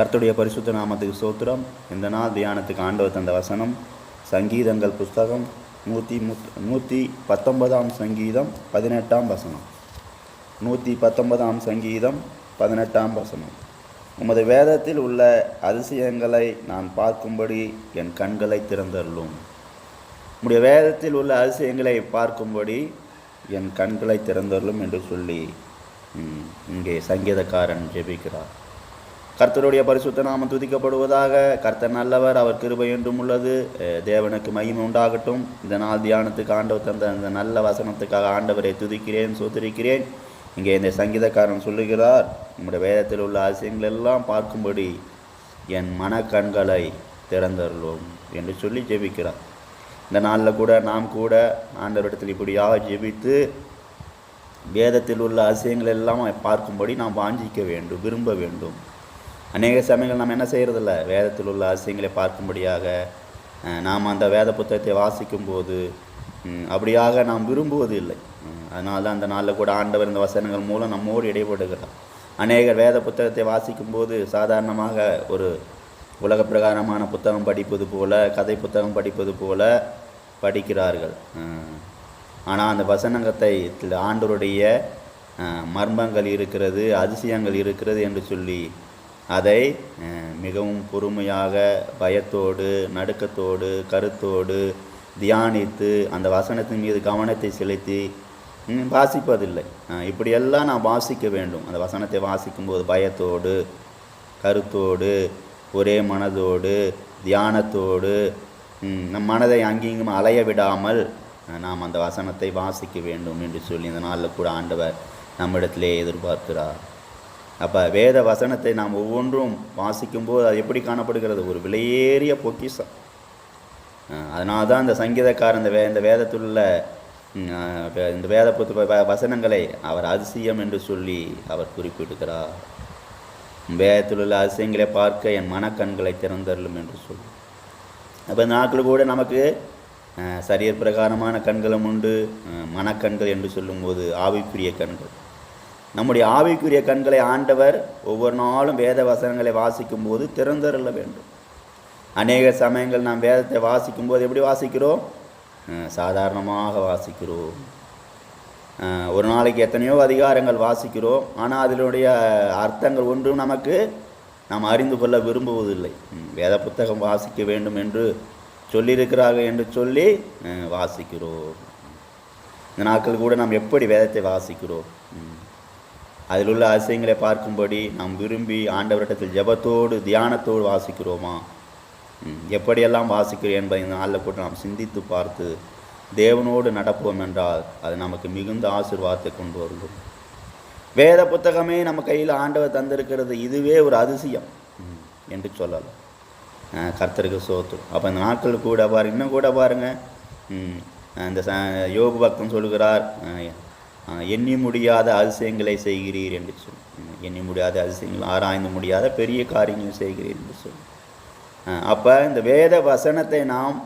கர்த்துடைய பரிசுத்த நாமத்துக்கு சோத்திரம் இந்த நாள் தியானத்துக்கு ஆண்டவர் தந்த வசனம் சங்கீதங்கள் புஸ்தகம் நூற்றி முத் நூற்றி பத்தொன்பதாம் சங்கீதம் பதினெட்டாம் வசனம். நூற்றி பத்தொன்பதாம் சங்கீதம் பதினெட்டாம் வசனம். உமது வேதத்தில் உள்ள அதிசயங்களை நான் பார்க்கும்படி என் கண்களை திறந்தருளும். உம்முடைய வேதத்தில் உள்ள அதிசயங்களை பார்க்கும்படி என் கண்களை திறந்தருளும் என்று சொல்லி இங்கே சங்கீதக்காரன் ஜெபிக்கிறார். கர்த்தருடைய பரிசுத்த நாமம் துதிக்கப்படுவதாக. கர்த்தர் நல்லவர் அவர் கிருபை என்றும் உள்ளது. தேவனுக்கு மகிமை உண்டாகட்டும். இந்த நாள் தியானத்துக்கு ஆண்டவர் தந்த அந்த நல்ல வசனத்துக்காக ஆண்டவரை துதிக்கிறேன் சோதரிக்கிறேன். இங்கே இந்த சங்கீதக்காரன் சொல்லுகிறார் நம்முடைய வேதத்தில் உள்ள அதிசயங்கள் எல்லாம் பார்க்கும்படி என் மனக்கண்களை திறந்தருளும் என்று சொல்லி ஜெபிக்கிறார். இந்த நாளில் கூட நாம் கூட ஆண்டவரிடத்தில் இப்படியாக ஜெபித்து வேதத்தில் உள்ள அதிசயங்கள் எல்லாம் பார்க்கும்படி நாம் வாஞ்சிக்க வேண்டும் விரும்ப வேண்டும். அநேக சமயங்கள் நாம் என்ன செய்கிறதில்ல வேதத்தில் உள்ள அதிசயங்களை பார்க்கும்படியாக நாம் அந்த வேத புத்தகத்தை வாசிக்கும்போது அப்படியாக நாம் விரும்புவது இல்லை அதனால தான் அந்த நாளில் கூட ஆண்டவர் இந்த வசனங்கள் மூலம் நம்மோடு இடைபடுகிறார். அநேகர் வேத புத்தகத்தை வாசிக்கும்போது சாதாரணமாக ஒரு உலக பிரகாரமான புத்தகம் படிப்பது போல கதை புத்தகம் படிப்பது போல படிக்கிறார்கள். ஆனால் அந்த வசனங்கத்தை ஆண்டவருடைய மர்மங்கள் இருக்கிறது அதிசயங்கள் இருக்கிறது என்று சொல்லி அதை மிகவும் பொறுமையாக பயத்தோடு நடுக்கத்தோடு கருத்தோடு தியானித்து அந்த வசனத்தின் மீது கவனத்தை செலுத்தி வாசிப்பதில்லை. இப்படியெல்லாம் நான் வாசிக்க வேண்டும். அந்த வசனத்தை வாசிக்கும்போது பயத்தோடு கருத்தோடு ஒரே மனதோடு தியானத்தோடு நம் மனதை அங்கேயும் அலைய விடாமல் நாம் அந்த வசனத்தை வாசிக்க வேண்டும் என்று சொல்லி இந்த நாளில் கூட ஆண்டவர் நம்மிடத்திலே எதிர்பார்க்கிறார். அப்போ வேத வசனத்தை நாம் ஒவ்வொன்றும் வாசிக்கும்போது அது எப்படி காணப்படுகிறது? ஒரு விலையேறிய பொக்கிஷம். அதனால தான் இந்த சங்கீதக்காரன் இந்த வே இந்த வேதத்துள்ள வே- இந்த வேத புத்த வ- வசனங்களை அவர் அதிசயம் என்று சொல்லி அவர் குறிப்பிடுகிறார். வேதத்தில் உள்ள அதிசயங்களை பார்க்க என் மனக்கண்களை திறந்தருளும் என்று சொல்லி. அப்போ இந்த நாட்கள் கூட நமக்கு அஹ், பிரகாரமான கண்களும் உண்டு மனக்கண்கள் என்று சொல்லும்போது ஆவிக்குரிய கண்கள். நம்முடைய ஆவிக்குரிய கண்களை ஆண்டவர் ஒவ்வொரு நாளும் வேத வசனங்களை வாசிக்கும் போது திறந்தருள வேண்டும். அநேக சமயங்கள் நாம் வேதத்தை வாசிக்கும்போது எப்படி வாசிக்கிறோம்? சாதாரணமாக வாசிக்கிறோம். ஒரு நாளைக்கு எத்தனையோ அதிகாரங்கள் வாசிக்கிறோம். ஆனால் அதனுடைய அர்த்தங்கள் ஒன்றும் நமக்கு நாம் அறிந்து கொள்ள விரும்புவதில்லை. ம், வேத புத்தகம் வாசிக்க வேண்டும் என்று சொல்லியிருக்கிறார்கள் என்று சொல்லி வாசிக்கிறோம். இந்த நாட்கள் கூட நாம் எப்படி வேதத்தை வாசிக்கிறோம்? ம். அதில் உள்ள அதிசயங்களை பார்க்கும்படி நாம் விரும்பி ஆண்டவரிடத்தில் ஜெபத்தோடு தியானத்தோடு வாசிக்கிறோமா? எப்படியெல்லாம் வாசிக்கிறோம் என்பதை இந்த நாளில் போட்டு நாம் சிந்தித்து பார்த்து தேவனோடு நடப்போம் என்றால் அது நமக்கு மிகுந்த ஆசிர்வாதத்தை கொண்டு வரும் வேத புத்தகமே நம்ம கையில் ஆண்டவர் தந்திருக்கிறது இதுவே ஒரு அதிசயம். என்று சொல்லலாம். கர்த்தருக்கு சோத்து. அப்போ இந்த நாட்கள் கூட பாருங்க இன்னும் கூட பாருங்கள் இந்த ச யோக பக்தன் சொல்கிறார் எண்ணி முடியாத அதிசயங்களை செய்கிறீர் என்று சொல்லி எண்ணி முடியாத அதிசயங்கள் ஆராய்ந்து முடியாத பெரிய காரியங்கள் செய்கிறீர் என்று சொல்லி அப்போ இந்த வேத வசனத்தை நாம்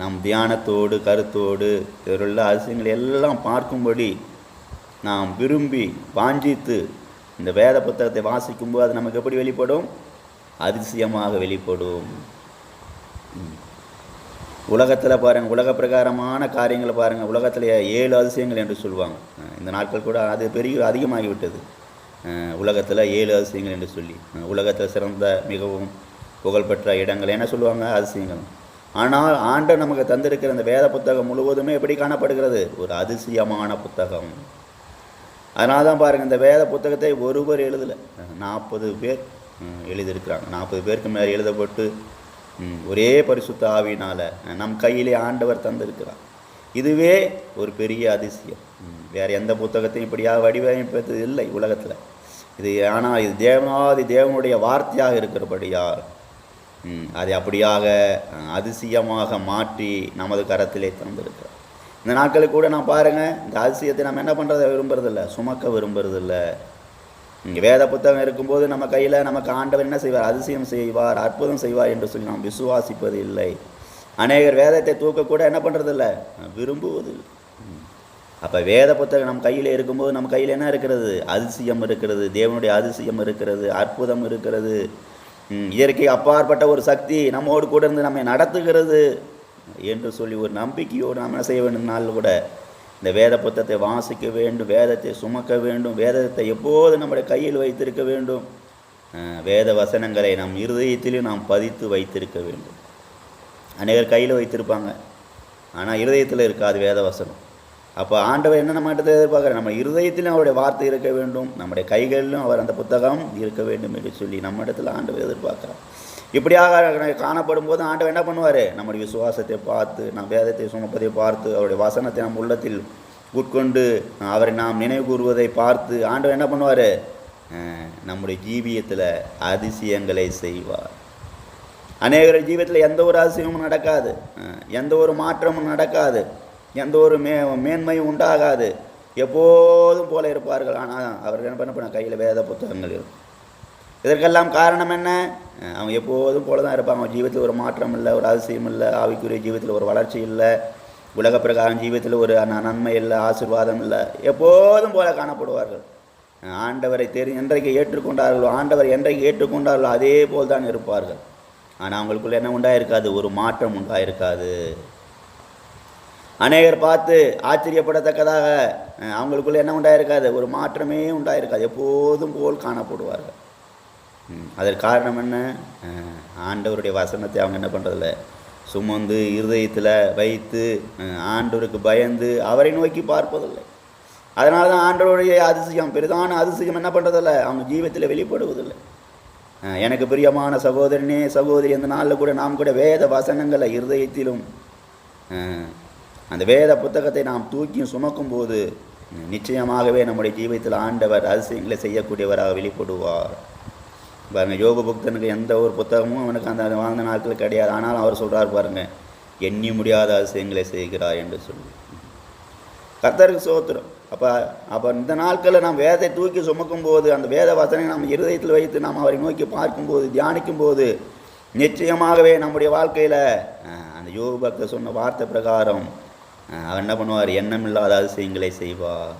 நம் தியானத்தோடு கருத்தோடு இதிலுள்ள அதிசயங்களை எல்லாம் பார்க்கும்படி நாம் விரும்பி வாஞ்சித்து இந்த வேத புத்தகத்தை வாசிக்கும்போது அது நமக்கு எப்படி வெளிப்படும்? அதிசயமாக வெளிப்படும். உலகத்தில் பாருங்கள் உலக பிரகாரமான காரியங்களை பாருங்கள் உலகத்தில் ஏழு அதிசயங்கள் என்று சொல்லுவாங்க. இந்த நாட்கள் கூட அது பெரிய அதிகமாகிவிட்டது. உலகத்தில் ஏழு அதிசயங்கள் என்று சொல்லி உலகத்தில் சிறந்த மிகவும் புகழ்பெற்ற இடங்கள் என்ன சொல்லுவாங்க? அதிசயங்கள். ஆனால் ஆண்டவர் நமக்கு தந்திருக்கிற இந்த வேத புத்தகம் முழுவதுமே எப்படி காணப்படுகிறது? ஒரு அதிசயமான புத்தகம். அதனால தான் பாருங்கள் இந்த வேத புத்தகத்தை ஒருவர் எழுதலை. நாற்பது பேர் எழுதியிருக்கிறாங்க. நாற்பது பேருக்கு மேலே எழுதப்பட்டு ஒரே பரிசுத்த ஆவினால் நம் கையிலே ஆண்டவர் தந்திருக்கிறார். இதுவே ஒரு பெரிய அதிசயம். வேறு எந்த புத்தகத்தையும் இப்படியாக வடிவமைப்பது இல்லை உலகத்தில். இது ஆனால் இது தேவனாதி தேவனுடைய வார்த்தையாக இருக்கிறபடியால் அதை அப்படியாக அதிசயமாக மாற்றி நமது கரத்திலே தந்திருக்கிறார். இந்த நாட்களுக்கு கூட நான் பாருங்கள் இந்த அதிசயத்தை நம்ம என்ன பண்ணுறத விரும்புறதில்ல சுமக்க விரும்புறதில்லை. வேத புத்தகம் இருக்கும்போது நம்ம கையில் நமக்கு ஆண்டவர் என்ன செய்வார்? அதிசயம் செய்வார் அற்புதம் செய்வார் என்று சொல்லி நாம் விசுவாசிப்பது இல்லை. அநேகர் வேதத்தை தூக்கக்கூட என்ன பண்ணுறதில்ல விரும்புவது அப்போ வேத புத்தகம் நம் கையில் இருக்கும்போது நம்ம கையில் என்ன இருக்கிறது? அதிசயம் இருக்கிறது தேவனுடைய அதிசயம் இருக்கிறது அற்புதம் இருக்கிறது. இயற்கை அப்பாற்பட்ட ஒரு சக்தி நம்மோடு கூட இருந்து நம்மை நடத்துகிறது என்று சொல்லி ஒரு நம்பிக்கையோடு நாம் என்ன செய்ய வேண்டும் நாள் கூட இந்த வேத புத்தகத்தை வாசிக்க வேண்டும் வேதத்தை சுமக்க வேண்டும் வேதத்தை எப்போது நம்முடைய கையில் வைத்திருக்க வேண்டும். வேத வசனங்களை நம் இருதயத்திலும் நாம் பதித்து வைத்திருக்க வேண்டும். அநேகர் கையில் வைத்திருப்பாங்க ஆனால் இருதயத்தில் இருக்காது வேத வசனம். அப்போ ஆண்டவர் என்ன நம்ம கிட்ட எதிர்பார்க்குற நம்ம இருதயத்திலும் அவருடைய வார்த்தை இருக்க வேண்டும் நம்முடைய கைகளிலும் அவர் அந்த புத்தகம் இருக்க வேண்டும் என்று சொல்லி நம்ம இடத்துல ஆண்டவர் எதிர்பார்க்குறார். இப்படியாக காணப்படும் போது ஆண்டவர் என்ன பண்ணுவார்? நம்முடைய விசுவாசத்தை பார்த்து நம் வேதத்தை சுமப்பதை பார்த்து அவருடைய வசனத்தை நம் உள்ளத்தில் உட்கொண்டு அவரை நாம் நினைவு கூறுவதை பார்த்து ஆண்டவர் என்ன பண்ணுவார்? நம்முடைய ஜீவியத்தில் அதிசயங்களை செய்வார். அநேகர் ஜீவியத்தில் எந்த ஒரு அதிசயமும் நடக்காது. எந்த ஒரு மாற்றமும் நடக்காது. எந்த ஒரு மே மேன்மையும் உண்டாகாது. எப்போதும் போல இருப்பார்கள். ஆனால் அவர்கள் என்ன பண்ண கையில் வேத புத்தகங்கள் இருக்கும் இதற்கெல்லாம் காரணம் என்ன? அவங்க எப்போதும் போல தான் இருப்பாங்க. அவங்க ஜீவத்தில் ஒரு மாற்றம் இல்லை ஒரு அதிசயம் இல்லை ஆவிக்குரிய ஜீவத்தில் ஒரு வளர்ச்சி இல்லை உலக பிரகாரம் ஜீவத்தில் ஒரு நன்மை இல்லை ஆசிர்வாதம் இல்லை. எப்போதும் போல காணப்படுவார்கள். ஆண்டவரை தெரி என்றைக்கு ஏற்றுக்கொண்டார்களோ ஆண்டவர் என்றைக்கு ஏற்றுக்கொண்டார்களோ அதே போல் தான் இருப்பார்கள். ஆனால் அவங்களுக்குள்ள என்ன உண்டாயிருக்காது? ஒரு மாற்றம் உண்டாயிருக்காது. அநேகர் பார்த்து ஆச்சரியப்படத்தக்கதாக அவங்களுக்குள்ள என்ன உண்டாயிருக்காது? ஒரு மாற்றமே உண்டாயிருக்காது. எப்போதும் போல் காணப்படுவார்கள். அதற்கு காரணம் என்ன? ஆண்டவருடைய வசனத்தை அவங்க என்ன பண்ணுறதில்ல சுமந்து இருதயத்தில் வைத்து ஆண்டவருக்கு பயந்து அவரை நோக்கி பார்ப்பதில்லை. அதனால தான் ஆண்டவருடைய அதிசயம் பெரிதான அதிசயம் என்ன பண்ணுறதில்ல அவங்க ஜீவத்தில் வெளிப்படுவதில்லை. எனக்கு பிரியமான சகோதரனே சகோதரி அந்த நாளில் கூட நாம் கூட வேத வசனங்களை இருதயத்திலும் அந்த வேத புத்தகத்தை நாம் தூக்கியும் சுமக்கும் போது நிச்சயமாகவே நம்முடைய ஜீவத்தில் ஆண்டவர் அதிசயங்களை செய்யக்கூடியவராக வெளிப்படுவார். பாருங்கள் யோக பக்தனுக்கு எந்த ஒரு புத்தகமும் அவனுக்கு அந்த வாழ்ந்த நாட்கள் கிடையாது. ஆனாலும் அவர் சொல்கிறார் பாருங்கள் எண்ணி முடியாத அதிசயங்களை செய்கிறார் என்று சொல்லி. கர்த்தருக்கு சோத்திரம். அப்போ அப்போ இந்த நாட்களில் நாம் வேதத்தை தூக்கி சுமக்கும் போது அந்த வேத வசனை நாம் இருதயத்தில் வைத்து நாம் அவரை நோக்கி பார்க்கும்போது தியானிக்கும் போது நிச்சயமாகவே நம்முடைய வாழ்க்கையில் அந்த யோக பக்தர் சொன்ன வார்த்தை பிரகாரம் அவர் என்ன பண்ணுவார்? எண்ணமில்லாத அதிசயங்களை செய்வார்.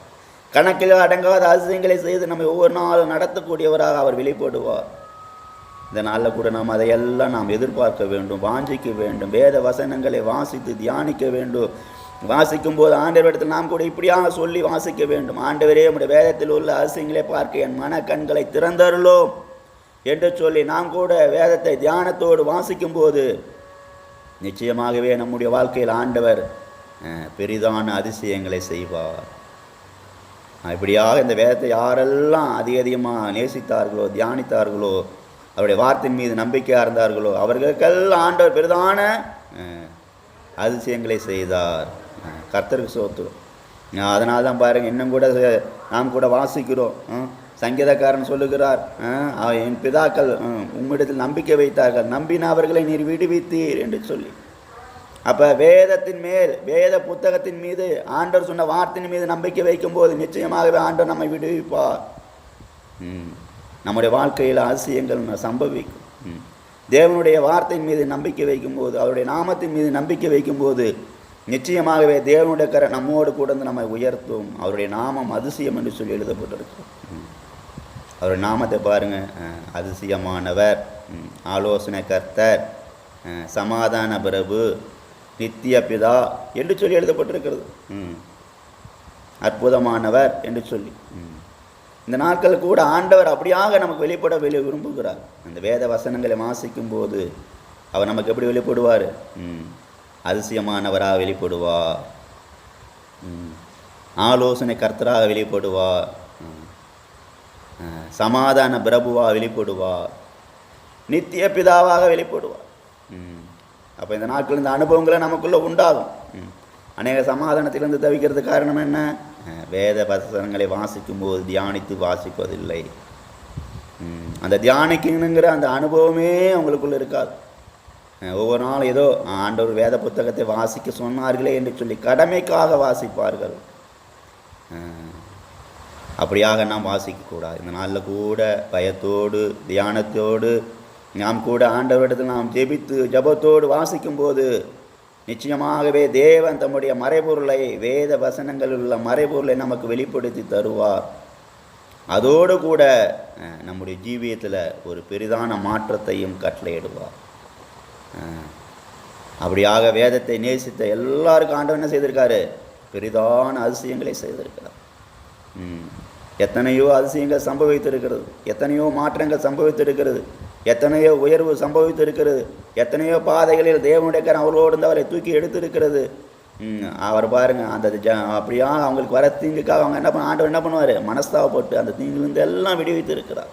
கணக்கில் அடங்காத அதிசயங்களை செய்து நம்மை ஒவ்வொரு நாளும் நடத்தக்கூடியவராக அவர் வெளிப்படுவார். இந்த நாளில் கூட நாம் அதையெல்லாம் நாம் எதிர்பார்க்க வேண்டும் வாஞ்சிக்க வேண்டும் வேத வசனங்களை வாசித்து தியானிக்க வேண்டும். வாசிக்கும் போது ஆண்டவரிடத்தில் நாம் கூட இப்படியாக சொல்லி வாசிக்க வேண்டும். ஆண்டவரே நம்முடைய வேதத்தில் உள்ள அதிசயங்களை பார்க்க என் மன கண்களை திறந்தருளோம் என்று சொல்லி நாம் கூட வேதத்தை தியானத்தோடு வாசிக்கும் போது நிச்சயமாகவே நம்முடைய வாழ்க்கையில் ஆண்டவர் பெரிதான அதிசயங்களை செய்வார். இப்படியாக இந்த வேதத்தை யாரெல்லாம் அதிக அதிகமாக நேசித்தார்களோ தியானித்தார்களோ அவருடைய வார்த்தையின் மீது நம்பிக்கையாக இருந்தார்களோ அவர்களுக்கெல்லாம் ஆண்டவர் பெரிதான அதிசயங்களை செய்தார். கர்த்தருக்கு சோத்துரும். அதனால தான் பாருங்கள் இன்னும் கூட நாம் கூட வாசிக்கிறோம். சங்கீதக்காரன் சொல்லுகிறார் என் பிதாக்கள் அஹ், உம்மிடத்தில் நம்பிக்கை வைத்தார்கள். நம்பின அவர்களை நீர் விடுவித்தீர் என்று சொல்லி. அப்போ வேதத்தின் மேல் வேத புத்தகத்தின் மீது ஆண்டவர் சொன்ன வார்த்தையின் மீது நம்பிக்கை வைக்கும்போது நிச்சயமாகவே ஆண்டவர் நம்மை விடுவிப்பார். ம். நம்முடைய வாழ்க்கையில் அதிசயங்கள் சம்பவிக்கும். ம். தேவனுடைய வார்த்தையின் மீது நம்பிக்கை வைக்கும்போது அவருடைய நாமத்தின் மீது நம்பிக்கை வைக்கும்போது நிச்சயமாகவே தேவனுடைய கரை நம்மோடு கூட வந்து நம்மை உயர்த்தும். அவருடைய நாமம் அதிசயம் என்று சொல்லி எழுதப்பட்டிருக்கு ம். அவருடைய நாமத்தை பாருங்கள் அதிசயமானவர். ஆலோசனை கர்த்தர். சமாதான பிரபு. நித்திய பிதா என்று சொல்லி எழுதப்பட்டிருக்கிறது ம். அற்புதமானவர் என்று சொல்லி ம். இந்த நாட்கள் கூட ஆண்டவர் அப்படியாக நமக்கு வெளிப்பட வெளி விரும்புகிறார் அந்த வேத வசனங்களை வாசிக்கும் போது அவர் நமக்கு எப்படி வெளிப்படுவார் ம். அதிசயமானவராக வெளிப்படுவார் ம். ஆலோசனை கர்த்தராக வெளிப்படுவார் சமாதான பிரபுவாக வெளிப்படுவார் நித்திய பிதாவாக வெளிப்படுவார் ம். அப்போ இந்த நாட்கள் இந்த அனுபவங்களை நமக்குள்ளே உண்டாகும். அநேக சமாதானத்திலிருந்து தவிக்கிறதுக்கு காரணம் என்ன? வேத வசனங்களை வாசிக்கும் போது தியானித்து வாசிப்பதில்லை. அந்த தியானிக்கணுங்கிற அந்த அனுபவமே அவங்களுக்குள்ள இருக்காது. ஒவ்வொரு நாளும் ஏதோ ஆண்டவர் வேத புத்தகத்தை வாசிக்க சொன்னார்களே என்று சொல்லி கடமைக்காக வாசிப்பார்கள். அப்படியாக நாம் வாசிக்கக்கூடாது. இந்த நாளில் கூட பயத்தோடு தியானத்தோடு நாம் கூட ஆண்டவரிடத்தில் நாம் ஜெபித்து ஜெபத்தோடு வாசிக்கும்போது நிச்சயமாகவே தேவன் தம்முடைய மறைபொருளை வேத வசனங்களில் உள்ள மறைபொருளை நமக்கு வெளிப்படுத்தி தருவார். அதோடு கூட நம்முடைய ஜீவியத்தில் ஒரு பெரிதான மாற்றத்தையும் கட்டளையிடுவார். அப்படியாக வேதத்தை நேசித்த எல்லாருக்கும் ஆண்டவர் என்ன செய்திருக்காரு? பெரிதான அதிசயங்களை செய்திருக்கிறார். எத்தனையோ அதிசயங்கள் சம்பவித்திருக்கிறது எத்தனையோ மாற்றங்கள் சம்பவித்திருக்கிறது. எத்தனையோ உயர்வு சம்பவித்து இருக்கிறது எத்தனையோ பாதைகளில் தேவனுடைய கரம் அவர்களோடு இருந்து அவரை தூக்கி எடுத்திருக்கிறது. அவர் பாருங்க அந்த ஜ அப்படியா அவங்களுக்கு வர தீங்குக்காக அவங்க என்ன பண்ண ஆண்டவர் என்ன பண்ணுவார்? மனஸ்தாவப்பட்டு அந்த தீங்குலேருந்து எல்லாம் விடுவித்து இருக்கிறார்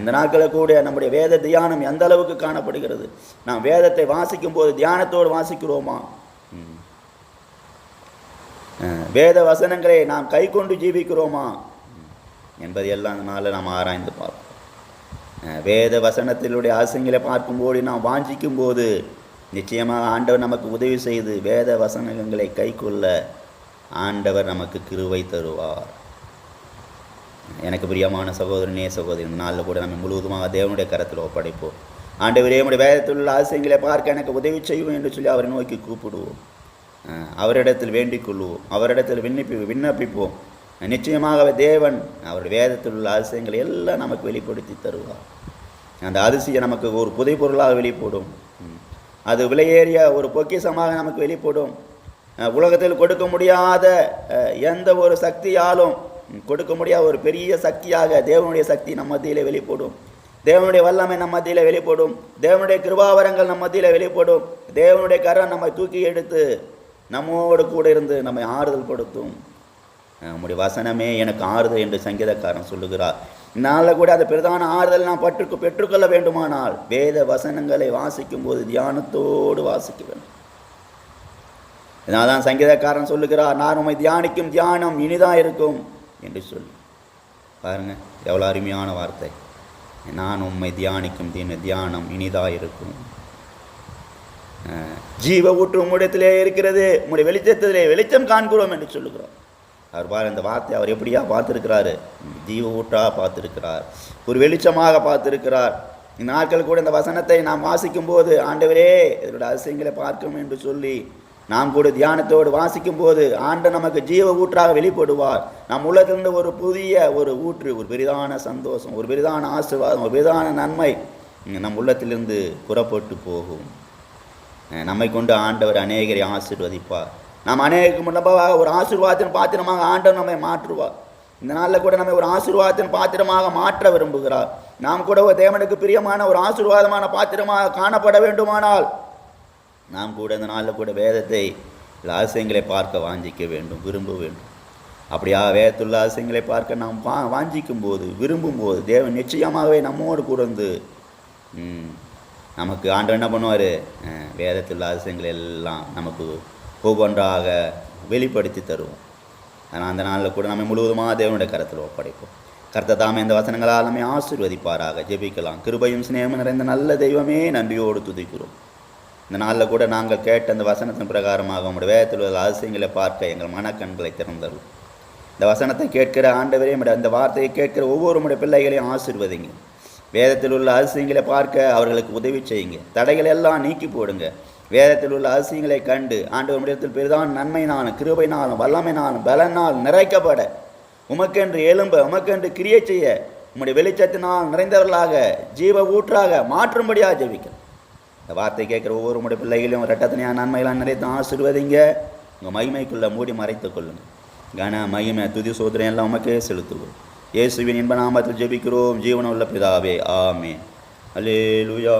இந்த நாட்களில் கூட நம்முடைய வேத தியானம் எந்த அளவுக்கு காணப்படுகிறது? நாம் வேதத்தை வாசிக்கும் போது தியானத்தோடு வாசிக்கிறோமா? ம். வேத வசனங்களை நாம் கை கொண்டு ஜீவிக்கிறோமா என்பதையெல்லாம் நாளில் நாம் ஆராய்ந்து பார்ப்போம். வேத வசனத்தினுடைய ஆசைங்களை பார்க்கும்போது நாம் வாஞ்சிக்கும் போது நிச்சயமாக ஆண்டவர் நமக்கு உதவி செய்து வேத வசனங்களை கைக்கொள்ள ஆண்டவர் நமக்கு கிருவை தருவார். எனக்கு பிரியமான சகோதரனே சகோதரன் நாளில் கூட நம்ம முழுவதுமாக தேவனுடைய கரத்தில் ஒப்படைப்போம். ஆண்டவரே நம்முடைய வேதத்தில் உள்ள ஆசைகளை பார்க்க எனக்கு உதவி செய்வோம் என்று சொல்லி அவரை நோக்கி கூப்பிடுவோம். அவரிடத்தில் வேண்டிக் கொள்வோம். அவரிடத்தில் விண்ணப்பி விண்ணப்பிப்போம். நிச்சயமாகவே தேவன் அவருடைய வேதத்தில் உள்ள அதிசயங்களை எல்லாம் நமக்கு வெளிப்படுத்தி தருவார். அந்த அதிசயம் நமக்கு ஒரு புதைப்பொருளாக வெளிப்படும். அது விலையேறிய ஒரு பொக்கிஷமாக நமக்கு வெளிப்படும். உலகத்தில் கொடுக்க முடியாத எந்த ஒரு சக்தியாலும் கொடுக்க முடியாத ஒரு பெரிய சக்தியாக தேவனுடைய சக்தி நம்ம மத்தியில் வெளிப்படும். தேவனுடைய வல்லமை நம்ம மத்தியில் வெளிப்படும். தேவனுடைய கிருபாவரங்கள் நம்ம மத்தியில் வெளிப்படும். தேவனுடைய கரம் நம்மை தூக்கி எடுத்து நம்மோடு கூட இருந்து நம்மை ஆறுதல் படுத்தும். நம்முடைய வசனமே எனக்கு ஆறுதல் என்று சங்கீதக்காரன் சொல்லுகிறார். நாளில் கூட அந்த பிரதான ஆறுதல் நான் பற்று பெற்றுக்கொள்ள வேண்டுமானால் வேத வசனங்களை வாசிக்கும் போது தியானத்தோடு வாசிக்க வேண்டும். இதனால்தான் சங்கீதக்காரன் சொல்லுகிறார் நான் உண்மை தியானிக்கும் தியானம் இனிதான் இருக்கும் என்று சொல்லி. பாருங்க எவ்வளோ அருமையான வார்த்தை. நான் உம்மை தியானிக்கும் தின தியானம் இனிதாக இருக்கும். ஜீவ ஊற்று உம்முடத்திலே இருக்கிறது உம்முடைய வெளிச்சத்திலே வெளிச்சம் காண்கிறோம் என்று சொல்லுகிறோம். அவர் பாரு இந்த வார்த்தை அவர் எப்படியா பார்த்துருக்கிறாரு? ஜீவ ஊற்றா பார்த்துருக்கிறார். ஒரு வெளிச்சமாக பார்த்துருக்கிறார். இந்த நாட்கள் கூட இந்த வசனத்தை நாம் வாசிக்கும் போது ஆண்டவரே இதனுடைய அதிசயங்களை பார்க்கும் என்று சொல்லி நாம் கூட தியானத்தோடு வாசிக்கும் போது ஆண்டு நமக்கு ஜீவ ஊற்றாக வெளிப்படுவார். நம் உள்ளத்திலிருந்து ஒரு புதிய ஒரு ஊற்று ஒரு பெரிதான சந்தோஷம் ஒரு பெரிதான ஆசீர்வாதம் ஒரு பெரிதான நன்மை நம் உள்ளத்திலிருந்து புறப்பட்டு போகும். நம்மை கொண்டு ஆண்டவர் அநேகரை ஆசிர்வதிப்பார். நாம் அநேகருக்கு முன்னபாக ஒரு ஆசீர்வாதத்தின் பாத்திரமாக ஆண்டவர் நம்மை மாற்றுவார். இந்த நாளில் கூட நம்மை ஒரு ஆசீர்வாதத்தின் பாத்திரமாக மாற்ற விரும்புகிறார். நாம் கூட ஒரு தேவனுக்கு பிரியமான ஒரு ஆசீர்வாதமான பாத்திரமாக காணப்பட வேண்டுமானால் நாம் கூட இந்த நாளில் கூட வேதத்தை சில பார்க்க வாஞ்சிக்க வேண்டும் விரும்ப வேண்டும். அப்படியா வேதத்துள்ள ஆசியங்களை பார்க்க நாம் வா வாஞ்சிக்கும் போது விரும்பும் போது தேவன் நிச்சயமாகவே நம்மோடு கூட வந்து ம், நமக்கு ஆண்டவர் என்ன பண்ணுவார்? வேதத்துள்ள ஆசைங்களை எல்லாம் நமக்கு ஒவ்வொன்றாக வெளிப்படுத்தி தருவோம். ஆனால் அந்த நாளில் கூட நம்ம முழுவதுமாக தேவனுடைய கருத்தில் ஒப்படைப்போம். கர்த்த தாமே இந்த வசனங்களால் நம்மை ஆசீர்வதிப்பாராக ஜெபிக்கலாம். கிருபையும் சிநேகமும் நிறைந்த நல்ல தெய்வமே நன்றியோடு துதிக்கிறோம். இந்த நாளில் கூட நாங்கள் கேட்ட அந்த வசனத்தின் பிரகாரமாக உங்களுடைய வேதத்தில் உள்ள அதிசயங்களை பார்க்க எங்கள் மனக்கண்களை திறந்தரும் இந்த வசனத்தை கேட்கிற ஆண்டவரே அந்த வார்த்தையை கேட்கிற ஒவ்வொரு முடைய பிள்ளைகளையும் ஆசிர்வதிங்க. வேதத்தில் உள்ள அதிசயங்களை பார்க்க அவர்களுக்கு உதவி செய்யுங்க. தடைகளை எல்லாம் நீக்கி போடுங்க. வேதத்தில் உள்ள அதிசயங்களை கண்டு ஆண்டவர் முடியத்தில் பெரிதான் நன்மையினாலும் கிருபைனாலும் வல்லமைனாலும் பலனால் நிறைக்கப்பட. உமக்கென்று எழும்ப உமக்கென்று கிரியை செய்ய உம்முடைய வெளிச்சத்தினால் நிறைந்தவர்களாக ஜீவ ஊற்றாக மாற்றும்படியாக ஜெபிக்கிறோம். இந்த வார்த்தை கேட்குற ஒவ்வொரு உடைய பிள்ளைகளையும் ரெட்டத்தனையான நன்மையெல்லாம் நிறைத்து ஆசிர்வதிங்க. உங்கள் மகிமைக்குள்ளே மூடி மறைத்துக் கொள்ளுங்க. கன மகிமை துதி சோதனை எல்லாம் உமக்கே செலுத்துவோம். இயேசுவின் இன்ப நாமத்தில் ஜெபிக்கிறோம். ஜீவனுள்ள பிதாவே ஆமே அலே லூயா